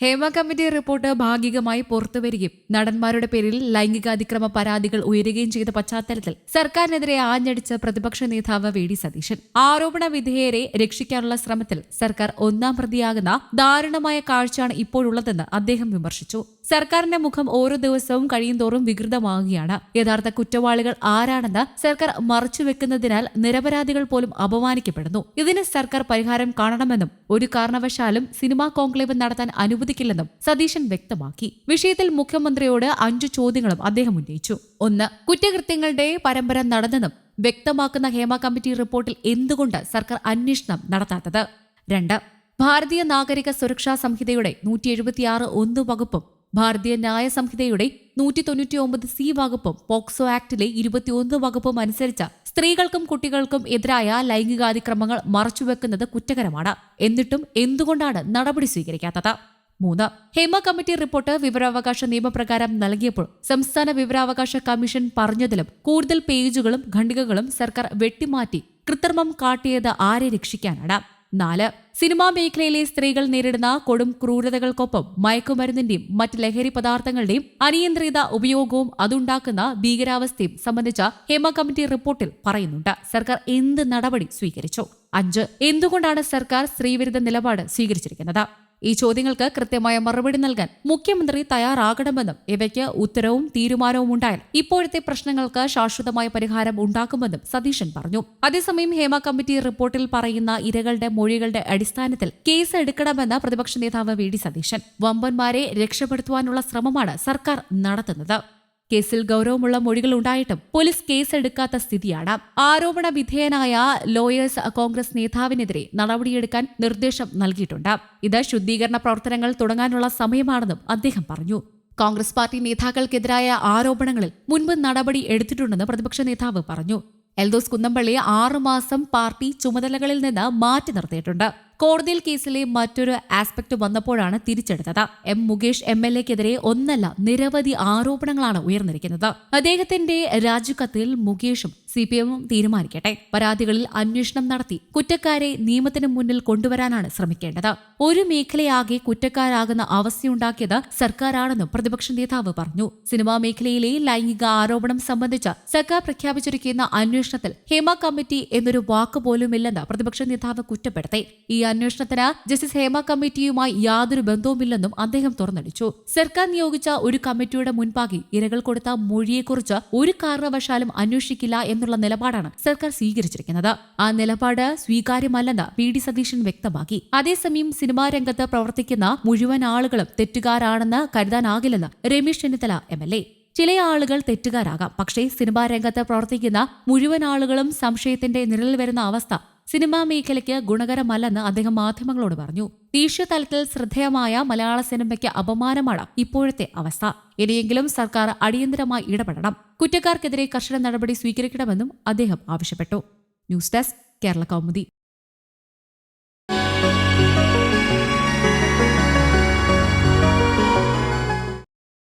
Hema committee report ഭാഗികമായി പുറത്തുവരികയും നടന്മാരുടെ പേരിൽ ലൈംഗികാതിക്രമ പരാതികൾ ഉയരുകയും ചെയ്ത പശ്ചാത്തലത്തിൽ സർക്കാരിനെതിരെ ആഞ്ഞടിച്ച പ്രതിപക്ഷ നേതാവ് വി ഡി സതീശൻ. ആരോപണ വിധേയരെ രക്ഷിക്കാനുള്ള ശ്രമത്തിൽ സർക്കാർ ഒന്നാം പ്രതിയാകുന്ന ദാരുണമായ കാഴ്ചയാണ് ഇപ്പോഴുള്ളതെന്ന് അദ്ദേഹം വിമർശിച്ചു. സർക്കാരിന്റെ മുഖം ഓരോ ദിവസവും കഴിയുന്തോറും വികൃതമാകുകയാണ്. യഥാർത്ഥ കുറ്റവാളികൾ ആരാണെന്ന് സർക്കാർ മറച്ചുവെക്കുന്നതിനാൽ നിരപരാധികൾ പോലും അപമാനിക്കപ്പെടുന്നു. ഇതിന് സർക്കാർ പരിഹാരം കാണണമെന്നും ഒരു കാരണവശാലും സിനിമാ കോൺക്ലേവ് നടത്താൻ അനുവദിക്കില്ലെന്നും സതീശൻ വ്യക്തമാക്കി. വിഷയത്തിൽ മുഖ്യമന്ത്രിയോട് അഞ്ചു ചോദ്യങ്ങളും അദ്ദേഹം ഉന്നയിച്ചു. ഒന്ന് കുറ്റകൃത്യങ്ങളുടെ പരമ്പര നടന്നെന്നും വ്യക്തമാക്കുന്ന ഹേമ കമ്മിറ്റി റിപ്പോർട്ടിൽ എന്തുകൊണ്ട് സർക്കാർ അന്വേഷണം നടത്താത്തത്? രണ്ട് ഭാരതീയ നാഗരിക സുരക്ഷാ സംഹിതയുടെ നൂറ്റി എഴുപത്തിയാറ് ഒന്ന് വകുപ്പും ഭാരതീയ ന്യായ സംഹിതയുടെ നൂറ്റി തൊണ്ണൂറ്റി ഒമ്പത് സി വകുപ്പും പോക്സോ ആക്ടിലെ ഇരുപത്തിയൊന്ന് വകുപ്പും അനുസരിച്ച് സ്ത്രീകൾക്കും കുട്ടികൾക്കും എതിരായ ലൈംഗികാതിക്രമങ്ങൾ മറച്ചുവെക്കുന്നത് കുറ്റകരമാണ്. എന്നിട്ടും എന്തുകൊണ്ടാണ് നടപടി സ്വീകരിക്കാത്തത്? മൂന്ന്. ഹേമ കമ്മിറ്റി റിപ്പോർട്ട് വിവരാവകാശ നിയമപ്രകാരം നൽകിയപ്പോൾ സംസ്ഥാന വിവരാവകാശ കമ്മീഷൻ പറഞ്ഞതിലും കൂടുതൽ പേജുകളും ഖണ്ഡികകളും സർക്കാർ വെട്ടിമാറ്റി കൃത്രിമം കാട്ടിയത് ആരെ രക്ഷിക്കാനാണ്? നാല്. സിനിമാ മേഖലയിലെ സ്ത്രീകൾ നേരിടുന്ന കൊടും ക്രൂരതകൾക്കൊപ്പം മയക്കുമരുന്നിന്റെയും മറ്റ് ലഹരി പദാർത്ഥങ്ങളുടെയും അനിയന്ത്രിത ഉപയോഗവും അതുണ്ടാക്കുന്ന ഭീകരാവസ്ഥയും സംബന്ധിച്ച ഹേമ കമ്മിറ്റി റിപ്പോർട്ടിൽ പറയുന്നുണ്ട്. സർക്കാർ എന്ത് നടപടി സ്വീകരിച്ചു? അഞ്ച്. എന്തുകൊണ്ടാണ് സർക്കാർ സ്ത്രീവിരുദ്ധ നിലപാട് സ്വീകരിച്ചിരിക്കുന്നത്? ഈ ചോദ്യങ്ങൾക്ക് കൃത്യമായ മറുപടി നൽകാൻ മുഖ്യമന്ത്രി തയ്യാറാകണമെന്നും ഇവയ്ക്ക് ഉത്തരവും തീരുമാനവും ഉണ്ടായാൽ ഇപ്പോഴത്തെ പ്രശ്നങ്ങൾക്ക് ശാശ്വതമായ പരിഹാരം ഉണ്ടാക്കുമെന്നും സതീശൻ പറഞ്ഞു. അതേസമയം ഹേമ കമ്മിറ്റി റിപ്പോർട്ടിൽ പറയുന്ന ഇരകളുടെ മൊഴികളുടെ അടിസ്ഥാനത്തിൽ കേസ് എടുക്കണമെന്ന് പ്രതിപക്ഷ നേതാവ് വി ഡി സതീശൻ. വമ്പന്മാരെ രക്ഷപ്പെടുത്തുവാനുള്ള ശ്രമമാണ് സർക്കാർ നടത്തുന്നത്. കേസിൽ ഗൗരവമുള്ള മൊഴികൾ ഉണ്ടായിട്ടും പോലീസ് കേസെടുക്കാത്ത സ്ഥിതിയാണ്. ആരോപണ വിധേയനായ ലോയേഴ്സ് കോൺഗ്രസ് നേതാവിനെതിരെ നടപടിയെടുക്കാൻ നിർദ്ദേശം നൽകിയിട്ടുണ്ട്. ഇത് ശുദ്ധീകരണ പ്രവർത്തനങ്ങൾ തുടങ്ങാനുള്ള സമയമാണെന്നും അദ്ദേഹം പറഞ്ഞു. കോൺഗ്രസ് പാർട്ടി നേതാക്കൾക്കെതിരായ ആരോപണങ്ങളിൽ മുൻപ് നടപടി എടുത്തിട്ടുണ്ടെന്ന് പ്രതിപക്ഷ നേതാവ് പറഞ്ഞു. എൽദോസ് കുന്നമ്പള്ളി ആറുമാസം പാർട്ടി ചുമതലകളിൽ നിന്ന് മാറ്റി നിർത്തിയിട്ടുണ്ട്. കോടതിയിൽ കേസിലെ മറ്റൊരു ആസ്പെക്ട് വന്നപ്പോഴാണ് തിരിച്ചെടുത്തത്. എം മുകേഷ് എം എൽ എക്കെതിരെ ഒന്നല്ല നിരവധി ആരോപണങ്ങളാണ് ഉയർന്നിരിക്കുന്നത്. അദ്ദേഹത്തിന്റെ രാജിക്കത്തിൽ മുകേഷും സി പി എമ്മും തീരുമാനിക്കട്ടെ. പരാതികളിൽ അന്വേഷണം നടത്തി കുറ്റക്കാരെ നിയമത്തിന് മുന്നിൽ കൊണ്ടുവരാനാണ് ശ്രമിക്കേണ്ടത്. ഒരു മേഖലയാകെ കുറ്റക്കാരാകുന്ന അവസ്ഥയുണ്ടാക്കിയത് സർക്കാരാണെന്നും പ്രതിപക്ഷ നേതാവ് പറഞ്ഞു. സിനിമാ മേഖലയിലെ ലൈംഗിക ആരോപണം സംബന്ധിച്ച് സർക്കാർ പ്രഖ്യാപിച്ചിരിക്കുന്ന അന്വേഷണത്തിൽ ഹേമ കമ്മിറ്റി എന്നൊരു വാക്ക് പോലുമില്ലെന്ന് പ്രതിപക്ഷ നേതാവ് കുറ്റപ്പെടുത്തി. ഈ അന്വേഷണത്തിന് ജസ്റ്റിസ് ഹേമ കമ്മിറ്റിയുമായി യാതൊരു ബന്ധവുമില്ലെന്നും അദ്ദേഹം തുറന്നടിച്ചു. സർക്കാർ നിയോഗിച്ച ഒരു കമ്മിറ്റിയുടെ മുൻപാകെ ഇരകൾ കൊടുത്ത മൊഴിയെക്കുറിച്ച് ഒരു കാരണവശാലും അന്വേഷിക്കില്ല എന്നുള്ള നിലപാടാണ് സർക്കാർ സ്വീകരിച്ചിരിക്കുന്നത്. ആ നിലപാട് സ്വീകാര്യമല്ലെന്ന് പി ഡി സതീശൻ വ്യക്തമാക്കി. അതേസമയം സിനിമാ രംഗത്ത് പ്രവർത്തിക്കുന്ന മുഴുവൻ ആളുകളും തെറ്റുകാരാണെന്ന് കരുതാനാകില്ലെന്ന് Ramesh Chennithala M L A. ചില ആളുകൾ തെറ്റുകാരാകാം. പക്ഷേ സിനിമാ രംഗത്ത് പ്രവർത്തിക്കുന്ന മുഴുവൻ ആളുകളും സംശയത്തിന്റെ നിഴലിൽ വരുന്ന അവസ്ഥ സിനിമാ മേഖലയ്ക്ക് ഗുണകരമല്ലെന്ന് അദ്ദേഹം മാധ്യമങ്ങളോട് പറഞ്ഞു. ദേശീയ തലത്തിൽ ശ്രദ്ധേയമായ മലയാള സിനിമയ്ക്ക് അപമാനമാണ് ഇപ്പോഴത്തെ അവസ്ഥ. ഇനിയെങ്കിലും സർക്കാർ അടിയന്തരമായി ഇടപെടണം. കുറ്റക്കാർക്കെതിരെ കർശന നടപടി സ്വീകരിക്കണമെന്നും അദ്ദേഹം ആവശ്യപ്പെട്ടു. News desk Kerala Kaumudi.